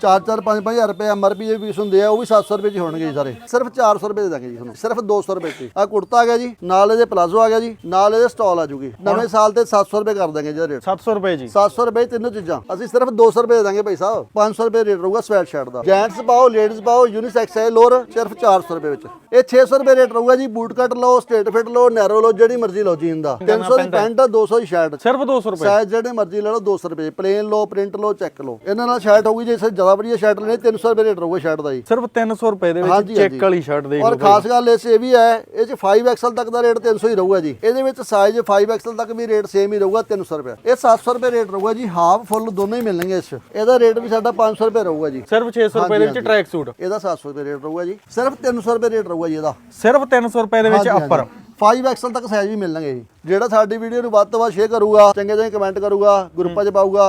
4-4 5-5000 ਰੁਪਏ ਐਮਆਰਪੀ ਦੇ ਪੀਸ ਹੁੰਦੇ ਆ ਉਹ ਵੀ 700 ਰੁਪਏ ਚ ਹੋਣਗੇ ਜੀ ਸਾਰੇ ਸਿਰਫ 400 ਰੁਪਏ ਦੇ ਦਾਂਗੇ ਜੀ ਤੁਹਾਨੂੰ ਸਿਰਫ 200 ਰੁਪਏ ਚ ਆ ਕੁੜਤਾ ਆ ਗਿਆ ਜੀ ਨਾਲ ਇਹਦੇ ਪਲਾਜ਼ੋ ਆ ਗਿਆ ਜੀ ਨਾਲ ਇਹਦੇ ਸਟਾਲ ਆ ਜੂਗੀ ਨਵੇਂ ਸਾਲ ਤੇ 700 ਰੁਪਏ ਕਰ ਦਾਂਗੇ ਜੀ ਰੇਟ 700 ਰੁਪਏ ਜੀ 700 ਰੁਪਏ ਤਿੰਨੋਂ ਚੀਜ਼ਾਂ ਅਸੀਂ ਸਿਰਫ 200 ਰੁਪਏ ਦੇ ਦਾਂਗੇ ਭਾਈ ਸਾਹਿਬ 500 ਰੁਪਏ ਰੇਟ ਰਹੂਗਾ ਸਵੈਟ ਸ਼ਰਟ ਦਾ ਜੈਂਟਸ ਪਾਓ ਲੇਡੀਜ਼ ਪਾਓ ਯੂਨੀਸੈਕਸ ਹੈ ਲੋਰ ਸਿਰਫ 400 ਰੁਪਏ ਵਿੱਚ ਇਹ 600 ਰੁਪਏ ਰੇਟ ਰਹੂਗਾ ਜੀ ਬੂਟ ਕੱਟ ਲਓ ਸਟ੍ਰੇਟ ਫਿਟ ਲਓ ਨੈਰੋ ਲਓ ਜਿਹੜੀ ਮਰਜ਼ੀ ਲਓ ਜੀਨ ਦਾ 300 ਦੀ ਪੈਂਟ 200 ਦੀ ਸ਼ਰਟ ਸਿਰਫ 200 ਰੁਪਏ ਸਾਈਜ਼ ਜਿਹੜੇ ਮਰਜ਼ੀ ਲੈ ਲਓ 200 ਰੁਪਏ ਪਲੇਨ ਲਓ ਪ੍ਰਿੰਟ ਲਓ ਚੈੱਕ ਲਓ ਇਹਨਾਂ ਨਾਲ ਸ਼ਰਟ ਹੋਊਗੀ ਜੇ ਜ਼ਿਆਦਾ ਵਧੀਆ ਸ਼ਰਟ ਲੈਣੀ 300 ਰੁਪਏ ਰੇਟ ਰਹੂਗਾ ਸ਼ਰਟ ਦਾ ਜੀ। ਸਿਰਫ 300 ਰੁਪਏ ਦੇ ਵਿੱਚ ਚੈੱਕ। ਵਾਲੀ ਸ਼ਰਟ ਦੇਖ ਔਰ ਲਓ ਖਾਸ ਗੱਲ ਇਸ ਇਹ ਵੀ ਹੈ ਇਹ ਚ 5XL ਤੱਕ ਦਾ ਰੇਟ 300 ਹੀ ਰਹੂਗਾ ਜੀ। ਇਹਦੇ ਵਿੱਚ ਸਾਈਜ਼ 5XL ਤੱਕ ਵੀ ਰੇਟ ਸੇਮ ਹੀ ਰਹੂਗਾ 300 ਰੁਪਏ। ਇਹ 700 ਰੁਪਏ ਰੇਟ ਰਹੂਗਾ ਜੀ ਹਾਫ ਫੁੱਲ ਦੋਨੋਂ ਹੀ ਮਿਲਣਗੇ ਇਸ ਇਹਦਾ ਰੇਟ ਵੀ ਸਾਡਾ 500 ਰੁਪਏ ਰਹੂਗਾ ਜੀ। ਸਿਰਫ 600 ਰੁਪਏ ਦੇ ਵਿੱਚ ਟਰੈਕ ਸੂਟ ਇਹਦਾ 700 ਰੁਪਏ ਰੇਟ ਰਹੂਗਾ ਜੀ। ਸਿਰਫ 300 ਰੁਪਏ ਰੇਟ ਰਹੂਗਾ ਜੀ ਇਹਦਾ। ਸਿਰਫ 300 ਰੁਪਏ ਦੇ ਵਿੱਚ ਅੱਪਰ 5XL ਤੱਕ ਸਾਈਜ਼ ਵੀ ਮਿਲਣਗੇ ਜੀ। ਜਿਹੜਾ ਸਾਡੀ ਵੀਡੀਓ ਨੂੰ ਵੱਧ ਤੋਂ ਵੱਧ ਸ਼ੇਅਰ ਕਰੂਗਾ ਚੰਗੇ ਚੰਗੇ ਕਮੈਂਟ ਕਰੂਗਾ ਗਰੁੱਪਾਂ 'ਚ ਪਾਊਗਾ।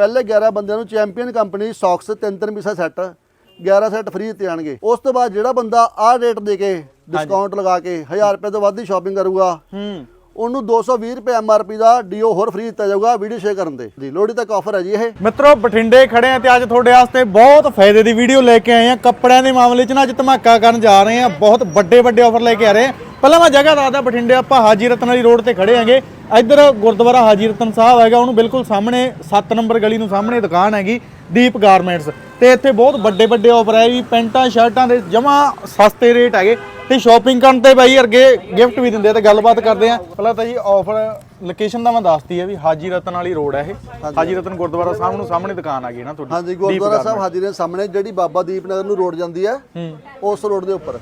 ਪਹਿਲੇ 11 ਬੰਦਿਆਂ ਨੂੰ ਚੈਂਪੀਅਨ ਕੰਪਨੀ ਸੌਕਸ ਤਿੰਨ ਤਿੰਨ ਪੀਸਾ ਸੈੱਟ 11 ਸੈੱਟ ਫ੍ਰੀ ਦਿੱਤੇ ਜਾਣਗੇ। ਉਸ ਤੋਂ ਬਾਅਦ ਜਿਹੜਾ ਬੰਦਾ ਆਹ ਰੇਟ ਦੇ ਕੇ ਡਿਸਕਾਊਂਟ ਲਗਾ ਕੇ 1000 ਰੁਪਏ ਤੋਂ ਵੱਧ ਦੀ ਸ਼ਾਪਿੰਗ ਕਰੂਗਾ ਹੂੰ। ਉਹਨੂੰ 220 ਰੁਪਏ ਐਮਆਰਪੀ ਦਾ ਡੀਓ ਹੋਰ ਫ੍ਰੀ ਦਿੱਤਾ ਜਾਊਗਾ ਵੀਡੀਓ ਸ਼ੇਅਰ ਕਰਨ ਦੇ ਜੀ ਲੋਹੜੀ ਤੱਕ ਆਫਰ ਹੈ ਜੀ ਇਹ। ਮਿੱਤਰੋ ਬਠਿੰਡੇ ਖੜੇ ਆ ਤੇ ਅੱਜ ਤੁਹਾਡੇ ਵਾਸਤੇ ਬਹੁਤ ਫਾਇਦੇ ਦੀ ਵੀਡੀਓ ਲੈ ਕੇ ਆਏ ਆ। ਕੱਪੜਿਆਂ ਦੇ ਮਾਮਲੇ 'ਚ ਨਾ ਅੱਜ ਧਮਾਕਾ ਕਰਨ ਜਾ ਰਹੇ ਆ। ਬਹੁਤ ਵੱਡੇ ਵੱਡੇ ਆਫਰ ਲੈ ਕੇ ਆ ਰਹੇ ਆ। ਪਹਿਲਾਂ ਮੈਂ ਜਗ੍ਹਾ ਦੱਸਦਾ ਬਠਿੰਡੇ ਆਪਾਂ ਹਾਜੀ ਰਤਨ ਵਾਲੀ ਰੋਡ ਤੇ ਖੜੇ ਆਂਗੇ ਇੱਧਰ ਗੁਰਦੁਆਰਾ ਹਾਜੀ ਰਤਨ ਸਾਹਿਬ ਹੈਗਾ ਉਹਨੂੰ ਬਿਲਕੁਲ ਸਾਹਮਣੇ 7 ਨੰਬਰ ਗਲੀ ਨੂੰ ਸਾਹਮਣੇ ਦੁਕਾਨ ਹੈਗੀ ਦੀਪ ਗਾਰਮੈਂਟਸ। ਤੇ ਇੱਥੇ ਬਹੁਤ ਵੱਡੇ ਵੱਡੇ ਆਫਰ ਹੈ ਵੀ ਪੈਂਟਾਂ ਸ਼ਰਟਾਂ ਦੇ ਜਮਾ ਸਸਤੇ ਰੇਟ ਹੈਗੇ। ਤੇ ਸ਼ਾਪਿੰਗ ਕਰਨ ਤੇ ਬਾਈ ਅਰਗੇ ਗਿਫਟ ਵੀ ਦਿੰਦੇ ਆ ਤੇ ਗੱਲਬਾਤ ਕਰਦੇ ਆ। ਪਹਿਲਾਂ ਤਾਂ ਜੀ ਆਫਰ ਲੋਕੇਸ਼ਨ ਦਾ ਮੈਂ ਦੱਸਤੀ ਹੈ ਵੀ ਹਾਜੀ ਰਤਨ ਵਾਲੀ ਰੋਡ ਹੈ ਇਹ। ਹਾਜੀ। ਰਤਨ ਗੁਰਦੁਆਰਾ ਸਾਹਿਬ ਨੂੰ ਸਾਹਮਣੇ ਦੁਕਾਨ ਆ ਗਈ ਨਾ ਤੁਹਾਡੀ ਹਾਂਜੀ ਗੁਰਦੁਆਰਾ ਸਾਹਿਬ ਹਾਜ਼ਰ ਦੇ ਸਾਹਮਣੇ ਜਿਹੜੀ ਬਾਬਾ ਦੀਪ ਨਗਰ ਨੂੰ ਰੋਡ ਜਾਂਦੀ ਹੈ। ਉਸ ਰੋਡ ਦੇ ਉੱਪਰ।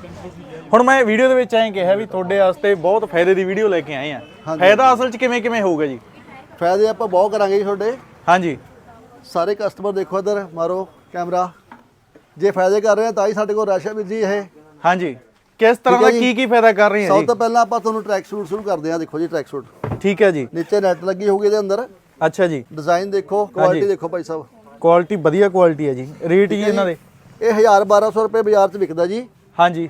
ਹੁਣ ਮੈਂ ਵੀਡੀਓ ਦੇ ਵਿੱਚ ਐਂ ਕਿਹਾ ਵੀ ਤੁਹਾਡੇ ਵਾਸਤੇ ਬਹੁਤ ਫਾਇਦੇ ਦੀ ਵੀਡੀਓ ਲੈ ਕੇ ਆਏ ਆ। ਫਾਇਦਾ ਅਸਲ 'ਚ ਕਿਵੇਂ ਕਿਵੇਂ ਹੋਊਗਾ ਜੀ? ਫਾਇਦੇ ਆਪਾਂ ਬਹੁਤ ਕਰਾਂਗੇ ਜੀ ਤੁਹਾਡੇ। ਹਾਂਜੀ। ਸਾਰੇ ਕਸਟਮਰ ਦੇਖੋ ਇੱਧਰ ਮਾਰੋ ਕੈਮਰਾ ਜੇ ਫਾਇਦੇ ਕਰ ਰਹੇ ਆ ਤਾਂ ਹੀ ਸਾਡੇ ਕੋਲ ਰਸ਼ ਵੀਰ ਜੀ ਇਹ। ਹਾਂਜੀ। ਕਿਸ ਤਰ੍ਹਾਂ ਦਾ ਜੀ। ਕੀ ਕੀ ਫਾਇਦਾ ਕਰ ਰਹੇ ਆ ਸਭ ਜੀ? ਤੋਂ ਪਹਿਲਾਂ ਆਪਾਂ ਤੁਹਾਨੂੰ ਟਰੈਕ ਸੂਟ ਸ਼ੁਰੂ ਕਰਦੇ ਆ ਦੇਖੋ ਜੀ ਟਰੈਕ ਸੂਟ ਠੀਕ ਹੈ ਜੀ। ਨੀਚੇ ਨੈਟ ਲੱਗੀ ਹੋਊਗੀ ਇਹਦੇ ਅੰਦਰ। ਅੱਛਾ ਜੀ। ਡਿਜ਼ਾਈਨ ਦੇਖੋ ਕੁਆਲਿਟੀ ਦੇਖੋ ਭਾਈ ਸਾਹਿਬ। ਕੁਆਲਿਟੀ ਵਧੀਆ ਕੁਆਲਿਟੀ ਹੈ ਜੀ। ਰੇਟ ਹੀ ਇਹਨਾਂ ਦੇ। ਇਹ 1000 1200 ਰੁਪਏ ਬਾਜ਼ਾਰ 'ਚ ਵਿਕਦਾ ਜੀ। ਹਾਂਜੀ।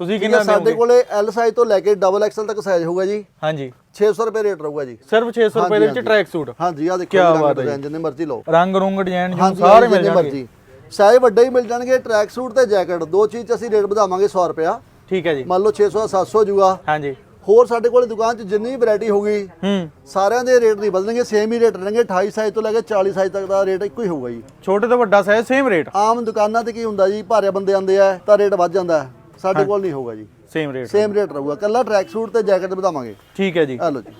ਤੁਸੀਂ ਕਿੰਨਾ ਸਾਡੇ ਕੋਲੇ ਐਲ ਸਾਈਜ਼ ਤੋਂ ਲੈ ਕੇ ਡਬਲ ਐਕਸਲ ਤੱਕ ਸਾਈਜ਼ ਹੋਊਗਾ ਜੀ। ਹਾਂਜੀ। 600 ਰੁਪਏ ਰੇਟ ਰਹੂਗਾ ਜੀ। ਸਿਰਫ 600 ਰੁਪਏ ਦੇ ਵਿੱਚ। ਟਰੈਕ ਸੂਟ ਹਾਂਜੀ ਆ ਦੇਖੋ ਜੀ ਹੈ ਡਿਜ਼ਾਈਨ ਜਿੰਨੇ ਮਰਜ਼ੀ ਲਓ। ਰੰਗ ਰੁੰਗ ਡਿਜ਼ਾਈਨ ਹਾਂਜੀ ਸਾਰੇ ਮਿਲ ਜਾਣਗੇ। ਸਾਈਜ਼ ਵੱਡੇ ਹੀ ਮਿਲ ਜਾਣਗੇ ਟਰੈਕ ਸੂਟ ਤੇ ਜੈਕਟ ਦੋ ਚੀਜ਼ ਅਸੀਂ ਰੇਟ ਵਧਾਵਾਂਗੇ 100 ਰੁਪਿਆ ਠੀਕ ਹੈ ਜੀ। ਮੰਨ ਲਓ 600 ਦਾ 700 ਹੋ ਜਾਊਗਾ ਹਾਂਜੀ। ਹੋਰ ਸਾਡੇ ਕੋਲ ਦੁਕਾਨ 'ਚ ਜਿੰਨੀ ਵੈਰਾਈਟੀ ਹੋਊਗੀ ਹੂੰ। ਸਾਰਿਆਂ ਦੇ ਰੇਟ ਨਹੀਂ ਬਦਲਣਗੇ ਸੇਮ ਹੀ ਰੇਟ ਰਹਿਣਗੇ। 28 ਸਾਈਜ਼ ਤੋਂ ਲੈ ਕੇ 40 ਸਾਈਜ਼ ਤੱਕ ਦਾ ਰੇਟ ਇੱਕੋ ਹੀ ਹੋਊਗਾ ਜੀ। ਛੋਟੇ ਤੋਂ ਵੱਡਾ ਸਾਈਜ਼ ਸੇਮ ਰੇਟ ਆਮ ਦੁਕਾਨਾਂ ਤੇ ਕੀ ਹੁੰਦਾ ਜੀ ਭਾਰੇ ਬੰਦੇ ਆਉਂਦੇ ਆ ਤਾਂ ਰੇਟ ਵੱਧ ਜਾਂਦਾ। ਹੈ ਸਾਡੇ ਕੋਲ ਨਹੀਂ ਹੋਊਗਾ ਜੀ। ਸੇਮ ਰੇਟ ਸੇਮ ਰੇਟ ਰਹੂਗਾ। ਕੱਲਾ ਟਰੈਕ ਸੂਟ ਤੇ ਜੈਕਟ ਵਧਾਵਾਂਗੇ। ਠੀਕ ਹੈ ਜੀ। ਆ ਲਓ ਜੀ।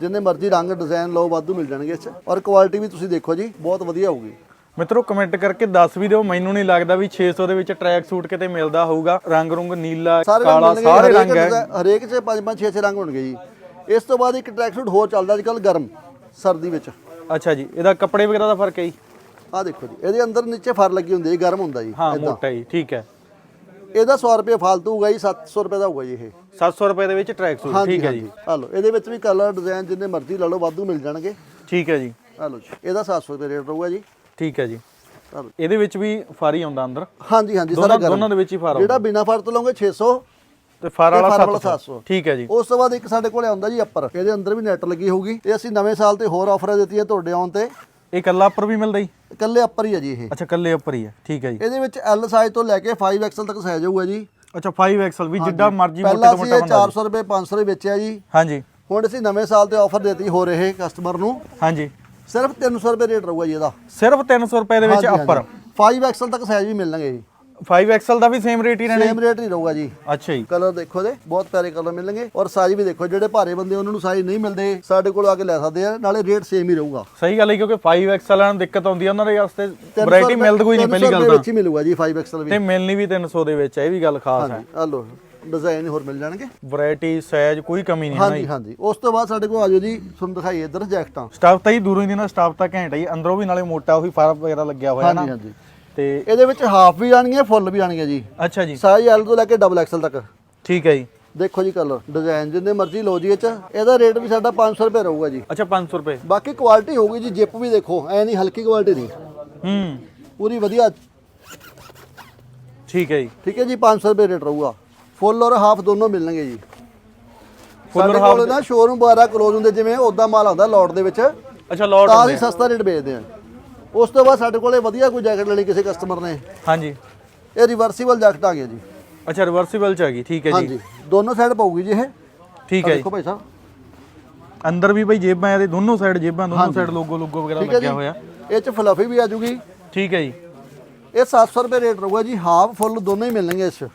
ਜਿੰਨੇ ਮਰਜ਼ੀ ਰੰਗ ਡਿਜ਼ਾਈਨ ਲਓ ਵਾਧੂ ਮਿਲ ਜਾਣਗੇ ਇਸ 'ਚ ਔਰ ਕੁਆਲਿਟੀ ਵੀ ਤੁਸੀਂ ਦੇਖੋ ਜੀ ਬਹੁਤ ਵਧੀਆ ਹੋਊਗੀ। ਮਿੱਤਰੋ ਕਮੈਂਟ ਕਰਕੇ ਦੱਸ ਵੀ ਦਿਓ। ਮੈਨੂੰ ਨਹੀਂ ਲੱਗਦਾ ਵੀ 600 ਦੇ ਵਿੱਚ ਟਰੈਕ ਸੂਟ ਕਿਤੇ ਮਿਲਦਾ ਹੋਊਗਾ। ਰੰਗ ਰੁੰਗ ਨੀਲਾ ਕਾਲਾ ਸਾਰੇ ਰੰਗ ਹੈ। ਹਰੇਕ 'ਚ ਪੰਜ ਪੰਜ ਛੇ ਛੇ ਰੰਗ ਹੋਣਗੇ ਜੀ। ਇਸ ਤੋਂ ਬਾਅਦ ਇੱਕ ਟਰੈਕ ਸੂਟ ਹੋਰ ਚੱਲਦਾ ਅੱਜ ਕੱਲ ਗਰਮ ਸਰਦੀ ਵਿੱਚ। ਅੱਛਾ ਜੀ। ਇਹਦਾ ਕੱਪੜੇ ਵਗੈਰਾ ਦਾ ਫ਼ਰਕ ਹੈ ਜੀ? ਆਹ ਦੇਖੋ ਜੀ। ਇਹਦੇ ਅੰਦਰ ਨੀਚੇ ਫਰ ਲੱਗੀ ਹੁੰਦੀ ਹੈ ਗਰਮ ਹੁੰਦਾ ਜੀ। ਹਾਂ। ਮੋਟਾ ਜੀ। ਠੀਕ ਹੈ। ਇਹਦਾ 100 ਰੁਪਏ ਫਾਲਤੂ ਹੋਊਗਾ ਜੀ 700 ਰੁਪਏ ਦਾ ਹੋਊਗਾ ਜੀ ਇਹ। 700 ਰੁਪਏ ਦੇ ਵਿੱਚ ਟਰੈਕ ਸੂਟ ਠੀਕ ਹੈ ਜੀ। ਆ ਲਓ ਇਹਦੇ ਵਿੱਚ ਵੀ ਕਲਰ ਡਿਜ਼ਾਈਨ ਜਿੰਨੇ ਮਰਜ਼ੀ ਲੈ ਲਓ ਵਾਧੂ ਮਿਲ ਜਾਣਗੇ। ਠੀਕ ਹੈ ਜੀ। ਆ ਲਓ ਜੀ ਇਹਦਾ 700 ਰੁਪਏ ਰੇਟ ਰਹੂਗਾ ਜੀ। ਠੀਕ ਹੈ ਜੀ। ਇਹਦੇ ਵਿੱਚ ਵੀ ਫਾਰੀ ਆਉਂਦਾ ਅੰਦਰ। ਹਾਂਜੀ ਹਾਂਜੀ ਸਾਰਾ ਦੋਨਾਂ ਗਰਮ। ਦੋਨਾਂ ਦੇ ਵਿੱਚ ਹੀ ਫਾਰ ਜਿਹੜਾ ਬਿਨਾ ਫਰ ਤੋਂ ਲਓਗੇ 600 ਤੇ ਫਾਰ ਤੇ ਵਾਲਾ ਫਰ ਵਾਲਾ 700 700 ਠੀਕ ਹੈ ਜੀ। ਉਸ ਤੋਂ ਬਾਅਦ ਇੱਕ ਸਾਡੇ ਕੋਲੇ ਆਉਂਦਾ ਜੀ ਅੱਪਰ ਇਹਦੇ ਅੰਦਰ ਵੀ ਨੈਟ ਲੱਗੀ ਹੋਊਗੀ। ਇਹ ਅਸੀਂ ਨਵੇਂ ਸਾਲ ਤੇ ਹੋਰ ਆਫਰਾਂ ਦਿੱਤੀਆਂ ਤੁਹਾਡੇ ਆਉਣ ਤੇ। ਇਹ ਕੱਲਾ ਉੱਪਰ ਵੀ ਮਿਲਦਾ ਜੀ? ਇਕੱਲੇ ਅੱਪਰ ਹੀ ਹੈ ਜੀ ਇਹ। ਅੱਛਾ ਕੱਲੇ ਉੱਪਰ ਹੀ ਹੈ ਠੀਕ ਹੈ ਜੀ। ਇਹਦੇ ਵਿੱਚ ਐਲ ਸਾਈਜ਼ ਤੋਂ ਲੈ ਕੇ 5XL ਤੱਕ ਸਾਈਜ਼ ਹੋਊਗਾ ਜੀ। ਅੱਛਾ 5XL ਵੀ ਜਿੱਡਾ ਮਰਜ਼ੀ ਮੋਟੇ ਪਹਿਲਾਂ ਤੋਂ ਮੋਟਾ ਇਹ ਬੰਦਾ 400 ਰੁਪਏ 500 ਰੁਪਏ ਵੇਚਿਆ ਜੀ। ਹਾਂਜੀ। ਹੁਣ ਅਸੀਂ ਨਵੇਂ ਸਾਲ ਤੇ ਆਫਰ ਦਿੱਤੀ ਹੋ ਰਹੇ ਕਸਟਮਰ ਨੂੰ। ਹਾਂਜੀ। ਸਿਰਫ 300 ਰੁਪਏ ਰੇਟ ਰਹੂਗਾ ਜੀ ਇਹਦਾ। ਸਿਰਫ 300 ਰੁਪਏ ਦੇ ਵਿੱਚ ਉੱਪਰ 5XL ਤੱਕ ਸਾਈਜ਼ ਵੀ ਮਿਲਣਗੇ ਜੀ। 5XL ਦਾ ਵੀ ਸੇਮ ਰੇਟ ਹੀ ਰਹਿਣਾ ਸੇਮ ਰੇਟ ਹੀ ਰਹੂਗਾ ਜੀ। ਅੱਛਾ ਜੀ। ਕਲਰ ਦੇਖੋ ਦੇ ਬਹੁਤ ਪਿਆਰੇ ਕਲਰ ਮਿਲਣਗੇ। ਔਰ ਸਾਈਜ਼ ਵੀ ਦੇਖੋ ਜਿਹੜੇ ਭਾਰੇ ਬੰਦੇ ਉਹਨਾਂ ਨੂੰ ਸਾਈਜ਼ ਨਹੀਂ ਮਿਲਦੇ ਸਾਡੇ ਕੋਲ ਆ ਕੇ ਲੈ ਸਕਦੇ ਆ ਨਾਲੇ ਰੇਟ ਸੇਮ ਹੀ ਰਹੂਗਾ। ਸਹੀ ਗੱਲ ਹੈ ਕਿਉਂਕਿ 5XL ਵਾਲਿਆਂ ਨੂੰ ਦਿੱਕਤ ਆਉਂਦੀ ਹੈ ਉਹਨਾਂ ਦੇ ਵਾਸਤੇ ਵੈਰਾਈਟੀ ਮਿਲਦੀ ਕੋਈ ਨਹੀਂ ਪਹਿਲੀ 300 ਗੱਲ ਤਾਂ। ਵਿੱਚ ਹੀ ਮਿਲੂਗਾ ਜੀ 5XL ਵੀ। ਤੇ ਮਿਲਣੀ ਵੀ 300 ਦੇ ਵਿੱਚ ਹੈ ਇਹ ਵੀ ਗੱਲ ਖਾਸ ਹੈ। ਆ ਲੋ ਡਿਜ਼ਾਈਨ ਹੋਰ ਮਿਲ ਜਾਣਗੇ। ਵੈਰਾਈਟੀ ਸਾਈਜ਼ ਕੋਈ ਕਮੀ ਨਹੀਂ ਹੈ ਨਾ ਹਾਂਜੀ ਹਾਂਜੀ। ਉਸ ਤੋਂ ਬਾਅਦ ਸਾਡੇ ਕੋਲ ਆਜੋ ਜੀ ਤੁਹਾਨੂੰ ਦਿਖਾਈਏ ਇੱਧਰ ਜੈਕਟਾਂ। ਸਟਾਫ ਤਾਂ ਹੀ ਦੂਰੋਂ ਹੀ ਦੇਣਾ ਸਟਾਫ ਤਾਂ ਘੈਂਟ ਹੈ ਜੀ ਅੰਦਰੋਂ ਵੀ ਨਾਲੇ ਮੋਟਾ ਉਹੀ ਫਾਰਮ ਵਗੈਰਾ ਲੱਗਿਆ ਹੋਇਆ ਨਾ। ਹਾਂਜੀ ਹਾਂਜੀ। ਤੇ ਇਹਦੇ ਵਿੱਚ ਹਾਫ ਵੀ ਆਣਗੀਆਂ ਫੁੱਲ ਵੀ ਆਣਗੀਆਂ ਜੀ। ਅੱਛਾ ਜੀ। ਸਾਈਜ਼ ਐਲ ਤੋਂ ਲੈ ਕੇ ਡਬਲ ਐਕਸਲ ਤੱਕ। ਠੀਕ ਹੈ ਜੀ। ਦੇਖੋ ਜੀ ਕਲਰ ਡਿਜ਼ਾਈਨ ਜਿੰਨੇ ਮਰਜ਼ੀ ਲਓ ਜੀ ਇਹ ਚ। ਇਹਦਾ ਰੇਟ ਵੀ ਸਾਡਾ 500 ਰੁਪਏ ਰਹੂਗਾ ਜੀ। ਅੱਛਾ 500 ਰੁਪਏ। ਬਾਕੀ ਕੁਆਲਿਟੀ ਹੋਊਗੀ ਜੀ ਜਿਪ ਵੀ ਦੇਖੋ ਐ ਨਹੀਂ ਹਲਕੀ ਕੁਆਲਿਟੀ ਨਹੀਂ। ਹੂੰ। ਪੂਰੀ ਵਧੀਆ। ਠੀਕ ਹੈ ਜੀ। ਠੀਕ ਹੈ ਜੀ 500 ਰੁਪਏ ਰੇਟ ਰਹੂਗਾ। ਫੁੱਲ ਔਰ ਹਾਫ ਦੋਨੋਂ ਮਿਲਣਗੇ ਜੀ। ਸਾਡੇ ਔਰ ਕੋਲ ਨਾ ਸ਼ੋਰੂਮ ਵਗੈਰਾ ਕਲੋਜ਼ ਹੁੰਦੇ ਜਿਵੇਂ ਉਦਾਂ ਮਾਲ ਆਉਂਦਾ ਲੋਟ ਦੇ ਵਿੱਚ। ਅੱਛਾ ਲੋਟ ਤਾਂ ਅਸੀਂ ਸਸਤਾ ਰੇਟ ਵੇਚਦੇ ਆ ਉਸ ਤੋਂ ਬਾਅਦ ਸਾਡੇ ਕੋਲੇ ਵਧੀਆ ਕੋਈ ਜੈਕਟ ਲੈਣੀ ਕਿਸੇ ਕਸਟਮਰ ਨੇ। ਹਾਂਜੀ। ਇਹ ਰਿਵਰਸੀਬਲ ਜੈਕਟ ਆ ਗਿਆ ਜੀ। ਅੱਛਾ ਰਿਵਰਸੀਬਲ ਚ ਆ ਗਈ ਠੀਕ ਹੈ ਜੀ। ਹਾਂਜੀ ਦੋਨੋਂ ਸਾਈਡ ਪਾਉਗੀ ਜੀ ਇਹ। ਠੀਕ ਹੈ ਜੀ। ਦੇਖੋ ਭਾਈ ਸਾਹਿਬ। ਅੰਦਰ ਵੀ ਬਈ ਜੇਬਾਂ ਇਹਦੇ ਦੋਨੋਂ ਸਾਈਡ ਜੇਬਾਂ ਦੋਨੋਂ ਸਾਈਡ ਲੋਗੋ ਲੋਗੋ ਵਗੈਰਾ ਠੀਕ ਹੈ ਜੀ। ਲੱਗਿਆ ਹੋਇਆ। ਇਹ ਚ ਫਲਫੀ ਵੀ ਆ ਜੂਗੀ। ਠੀਕ ਹੈ ਜੀ। ਇਹ 700 ਰੁਪਏ ਰੇਟ ਰਹੂਗਾ ਜੀ ਹਾਫ ਫੁੱਲ ਦੋਨੋਂ ਹੀ ਮਿਲਣਗੇ ਇਸ ਚ।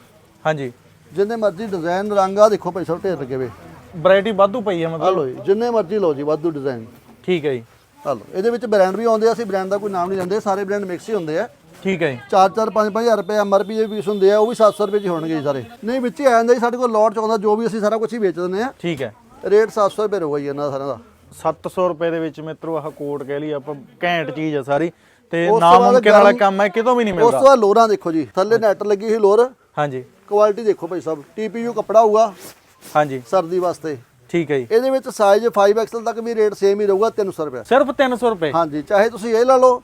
ਹਾਂਜੀ। ਜਿੰਨੇ ਮਰਜ਼ੀ ਡਿਜ਼ਾਈਨ ਰੰਗ ਆ ਦੇਖੋ ਭਾਈ ਸਾਹਿਬ ਢੇਰ ਲੱਗੇ ਵੇ। ਵੈਰਾਈਟੀ ਵਾਧੂ ਪਈ ਹੈ ਆ ਮਤਲਬ ਲਓ ਜੀ ਜਿੰਨੇ ਮਰਜ਼ੀ ਲਓ ਜੀ ਵਾਧੂ ਡਿਜ਼ਾਈਨ ਠੀਕ ਹੈ ਜੀ। ਆ ਲਓ। ਇਹਦੇ ਵਿੱਚ ਬ੍ਰਾਂਡ ਵੀ ਆਉਂਦੇ ਆ ਅਸੀਂ ਬ੍ਰਾਂਡ ਦਾ ਕੋਈ ਨਾਮ ਨਹੀਂ ਲੈਂਦੇ ਸਾਰੇ ਬ੍ਰਾਂਡ ਮਿਕਸ ਹੀ ਹੁੰਦੇ ਆ। ਠੀਕ ਹੈ ਜੀ। 4-4 5-5000 ਰੁਪਏ ਐਮਆਰਪੀ ਦੇ ਪੀਸ ਹੁੰਦੇ ਆ ਉਹ ਵੀ 700 ਰੁਪਏ ਚ ਹੋਣਗੇ ਜੀ ਸਾਰੇ। ਨਹੀਂ ਵਿੱਚ ਹੀ ਆ ਜਾਂਦਾ ਜੀ ਸਾਡੇ ਕੋਲ ਲੋਟ ਚ ਆਉਂਦਾ ਜੋ ਵੀ ਅਸੀਂ ਸਾਰਾ ਕੁਝ ਹੀ ਵੇਚ ਦਿੰਦੇ ਆ। ਠੀਕ ਹੈ। ਰੇਟ 700 ਰੁਪਏ ਰਹੂਗਾ ਜੀ ਇਹਨਾਂ ਦਾ ਸਾਰਿਆਂ ਦਾ। 700 ਰੁਪਏ ਦੇ ਵਿੱਚ ਮਿੱਤਰੋ ਆਹ ਕੋਟ ਕਹਿ ਲਈ ਆਪਾਂ ਘੈਂਟ ਚੀਜ਼ ਆ ਸਾਰੀ। ਤੇ ਉਸ ਤੋਂ ਨਾ ਬਾਅਦ ਮੁਮਕਿਨ ਵਾਲਾ ਕੰਮ ਹੈ ਕਿਤੋਂ ਵੀ ਨਹੀਂ ਉਸ ਮਿਲਦਾ ਤੋਂ ਬਾਅਦ ਲੋਰਾਂ ਦੇਖੋ ਜੀ ਥੱਲੇ ਨੈਟ ਲੱਗੀ ਹੋਈ ਲੋਰ। ਹਾਂਜੀ। ਕੁਆਲਿਟੀ ਦੇਖੋ ਭਾਈ ਸਾਹਿਬ ਟੀਪੀਯੂ ਕੱਪੜਾ ਹੋਊਗਾ। ਹਾਂਜੀ। ਸਰਦੀ ਵਾਸਤੇ। ਠੀਕ ਹੈ ਜੀ। ਇਹਦੇ ਵਿੱਚ ਸਾਈਜ਼ 5XL ਤੱਕ ਵੀ ਰੇਟ ਸੇਮ ਹੀ ਰਹੂਗਾ 300 ਰੁਪਏ। ਸਿਰਫ 300 ਰੁਪਏ? ਹਾਂਜੀ ਚਾਹੇ ਤੁਸੀਂ ਇਹ ਲਾ ਲਓ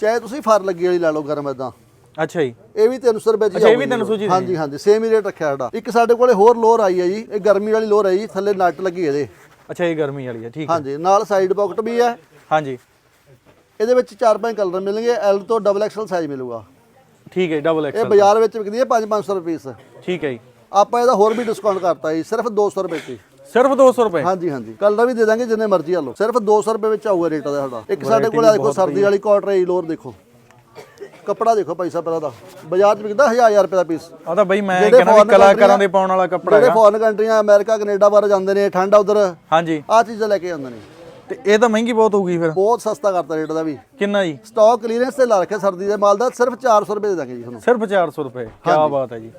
ਚਾਹੇ ਤੁਸੀਂ ਫਰ ਲੱਗੀ ਵਾਲੀ ਲਾ ਲਓ ਗਰਮ ਇਦਾਂ ਅੱਛਾ ਜੀ। ਇਹ ਵੀ 300 ਰੁਪਏ ਅੱਛਾ, ਇਹ ਵੀ ਆਊਗੀ। 300 ਚ ਹੀ ਹਾਂਜੀ ਹਾਂਜੀ ਸੇਮ ਹੀ ਰੇਟ ਰੱਖਿਆ ਸਾਡਾ। ਇੱਕ ਸਾਡੇ ਕੋਲੇ ਹੋਰ ਲੋਰ ਆਈ ਹੈ ਜੀ ਇਹ ਗਰਮੀ ਵਾਲੀ ਲੋਰ ਹੈ ਜੀ ਥੱਲੇ ਨੱਟ ਲੱਗੀ ਇਹਦੇ। ਅੱਛਾ ਇਹ ਗਰਮੀ ਵਾਲੀ ਹੈ ਠੀਕ ਹੈ। ਹਾਂਜੀ ਨਾਲ ਸਾਈਡ ਪਾਕਟ ਵੀ ਹੈ। ਹਾਂਜੀ। ਇਹਦੇ ਵਿੱਚ ਚਾਰ ਪੰਜ ਕਲਰ ਮਿਲਣਗੇ ਐਲ ਤੋਂ ਡਬਲ ਐਕਸਲ ਸਾਈਜ਼ ਮਿਲੂਗਾ। ਠੀਕ ਹੈ ਡਬਲ ਇਹ ਐਕਸਲ ਬਾਜ਼ਾਰ ਵਿੱਚ ਵਿਕਦੀ ਹੈ 5-500 ਰੁਪਏ ਪੀਸ ਠੀਕ ਹੈ ਜੀ। ਆਪਾਂ ਇਹਦਾ ਹੋਰ ਵੀ ਡਿਸਕਾਊਂਟ ਕਰਤਾ ਜੀ ਸਿਰਫ 200 ਰੁਪਏ ਹੀ। ਸਿਰਫ 200 ਰੁਪਏ। ਹਾਂਜੀ ਹਾਂਜੀ। ਕਲਰ ਵੀ ਦੇ ਦਾਂਗੇ ਜਿੰਨੇ ਮਰਜ਼ੀ ਆ ਲਓ। ਸਿਰਫ 200 ਰੁਪਏ ਵਿੱਚ ਆਊਗਾ ਰੇਟ ਦਾ ਸਾਡਾ। ਇੱਕ ਸਾਡੇ ਕੋਲ ਆ ਦੇਖੋ ਸਰਦੀ ਵਾਲੀ ਕਾਟ ਰਹੀ ਲੋਰ ਦੇਖੋ। ਕੱਪੜਾ ਦੇਖੋ ਭਾਈ ਸਾਹਿਬ ਪਹਿਲਾਂ ਦਾ ਬਾਜ਼ਾਰ 'ਚ ਵਿਕਦਾ 1000 ਰੁਪਏ ਦਾ ਪੀਸ ਆ ਤਾਂ ਬਈ ਮੈਂ ਕਹਿੰਦਾ ਵੀ ਕਲਾਕਾਰਾਂ ਦੇ ਪਾਉਣ ਵਾਲਾ ਕੱਪੜਾ ਜਿਹੜੇ ਹੈਗਾ। ਫੋਰਨ ਕੰਟਰੀਆਂ ਅਮਰੀਕਾ ਕੈਨੇਡਾ ਬਾਹਰ ਜਾਂਦੇ ਨੇ ਠੰਡ ਆ ਉਧਰ। ਹਾਂਜੀ। ਆ ਚੀਜ਼ਾਂ ਲੈ ਕੇ ਜਾਂਦੇ ਨੇ। ਤੇ ਇਹ ਤਾਂ ਮਹਿੰਗੀ ਬਹੁਤ ਹੋਊਗੀ ਫਿਰ। ਬਹੁਤ ਸਸਤਾ ਕਰਤਾ ਰੇਟ ਦਾ ਵੀ। ਕਿੰਨਾ ਜੀ? ਸਟਾਕ ਕਲੀਅਰੈਂਸ ਤੇ ਲਾ ਰੱਖਿਆ ਸਰਦੀ ਦੇ ਮਾਲ ਦਾ ਸਿਰਫ 400 ਰੁਪਏ ਦੇ ਦਾਂਗੇ ਜੀ ਤੁਹਾਨੂੰ। ਸਿਰਫ 400 ਰੁਪਏ। ਕੀ ਬਾਤ ਹੈ ਜੀ।